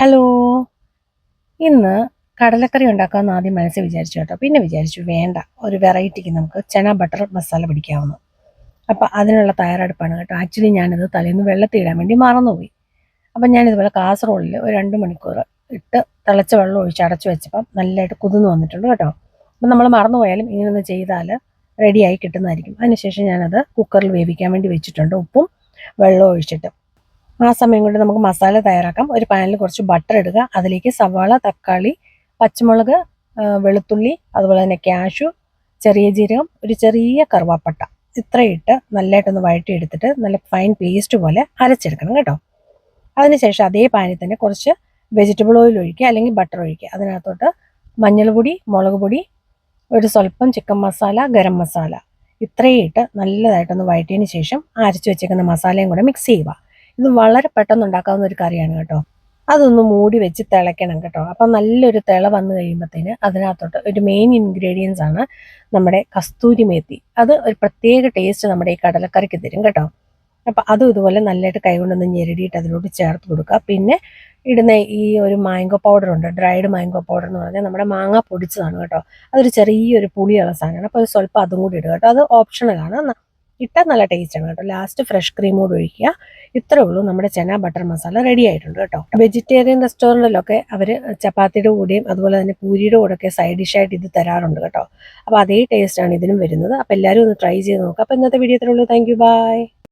Hello ഇന്ന് കടലക്കറി ഉണ്ടാക്കാമെന്ന് ആദ്യം മനസ്സിൽ വിചാരിച്ചു കേട്ടോ. പിന്നെ വിചാരിച്ചു വേണ്ട. ഒരു വെറൈറ്റിക്ക് നമുക്ക് ചന ബട്ടർ മസാല പിടിക്കാവുന്നു. അപ്പം അതിനുള്ള തയ്യാറെടുപ്പാണ് കേട്ടോ. ആക്ച്വലി ഞാനിത് തലേന്ന് വെള്ളത്തിൽ ഇടാൻ വേണ്ടി മറന്നുപോയി. അപ്പം ഞാനിതുപോലെ കാസറോളിൽ ഒരു രണ്ട് മണിക്കൂർ ഇട്ട് തിളച്ച വെള്ളം ഒഴിച്ച് അടച്ചു വെച്ചപ്പം നല്ലതായിട്ട് കുതിർന്ന് വന്നിട്ടുണ്ട് കേട്ടോ. അപ്പം നമ്മൾ മറന്നുപോയാലും ഇങ്ങനെയൊന്ന് ചെയ്താൽ റെഡിയായി കിട്ടുന്നതായിരിക്കും. അതിനുശേഷം ഞാനത് കുക്കറിൽ വേവിക്കാൻ വേണ്ടി വെച്ചിട്ടുണ്ട് ഉപ്പും വെള്ളം ഒഴിച്ചിട്ട്. ആ സമയം കൊണ്ട് നമുക്ക് മസാല തയ്യാറാക്കാം. ഒരു പാനിൽ കുറച്ച് ബട്ടർ ഇടുക. അതിലേക്ക് സവാള തക്കാളി പച്ചമുളക് വെളുത്തുള്ളി അതുപോലെ തന്നെ ക്യാഷു ചെറിയ ജീരകം ഒരു ചെറിയ കറുവാപ്പട്ട. ഇത്രയും ഇട്ട് വഴറ്റി എടുത്തിട്ട് നല്ല ഫൈൻ പേസ്റ്റ് പോലെ അരച്ചെടുക്കണം കേട്ടോ. അതിനുശേഷം അതേ പാനിൽ തന്നെ കുറച്ച് വെജിറ്റബിൾ ഓയിൽ ഒഴിക്കുക അല്ലെങ്കിൽ ബട്ടർ ഒഴിക്കുക. അതിനകത്തോട്ട് മഞ്ഞൾപ്പൊടി മുളക് പൊടി ഒരു സ്വല്പം ചിക്കൻ മസാല ഗരം മസാല ഇത്രയും ഇട്ട് നല്ലതായിട്ടൊന്ന് വഴറ്റിയതിന് ശേഷം അരച്ച് വെച്ചേക്കുന്ന മസാലയും കൂടെ മിക്സ് ചെയ്യുക. ഇത് വളരെ പെട്ടെന്ന് ഉണ്ടാക്കാവുന്ന ഒരു കറിയാണ് കേട്ടോ. അതൊന്ന് മൂടി വെച്ച് തിളയ്ക്കണം കേട്ടോ. അപ്പം നല്ലൊരു തിള വന്നു കഴിയുമ്പോഴത്തേന് അതിനകത്തോട്ട് ഒരു മെയിൻ ഇൻഗ്രീഡിയൻസ് ആണ് നമ്മുടെ കസ്തൂരി മേത്തി. അത് ഒരു പ്രത്യേക ടേസ്റ്റ് നമ്മുടെ ഈ കടലക്കറിക്ക് തരും കേട്ടോ. അപ്പം അതും ഇതുപോലെ നല്ലതായിട്ട് കൈകൊണ്ടൊന്ന് ഞെരടിയിട്ട് അതിലോട്ട് ചേർത്ത് കൊടുക്കുക. പിന്നെ ഇടുന്ന ഈ ഒരു മാംഗോ പൗഡർ ഉണ്ട് ഡ്രൈഡ് മാംഗോ പൗഡർ എന്ന് പറഞ്ഞാൽ നമ്മുടെ മാങ്ങ പൊടിച്ചതാണ് കേട്ടോ. അതൊരു ചെറിയൊരു പുളിയുള്ള സാധനമാണ്. അപ്പോൾ സ്വല്പം അതും കൂടി ഇടുക കേട്ടോ. അത് ഓപ്ഷണലാണ് ഇട്ടാൽ നല്ല ടേസ്റ്റാണ് കേട്ടോ. ലാസ്റ്റ് ഫ്രഷ് ക്രീം കൂടെ ഒഴിക്കുക. ഇത്രേ ഉള്ളൂ. നമ്മുടെ ചെന ബട്ടർ മസാല റെഡി ആയിട്ടുണ്ട് കേട്ടോ. വെജിറ്റേറിയൻ റെസ്റ്റോറന്റിലൊക്കെ അവർ ചപ്പാത്തിയുടെ കൂടെയും അതുപോലെ തന്നെ പൂരിയുടെ കൂടെയൊക്കെ സൈഡ് ഡിഷായിട്ട് ഇത് തരാറുണ്ട് കേട്ടോ. അപ്പോൾ അതേ ടേസ്റ്റാണ് ഇതിനും വരുന്നത്. അപ്പോൾ എല്ലാവരും ഒന്ന് ട്രൈ ചെയ്ത് നോക്കുക അപ്പോൾ ഇന്നത്തെ വീഡിയോ ഇത്രേ ഉള്ളൂ. Thank bye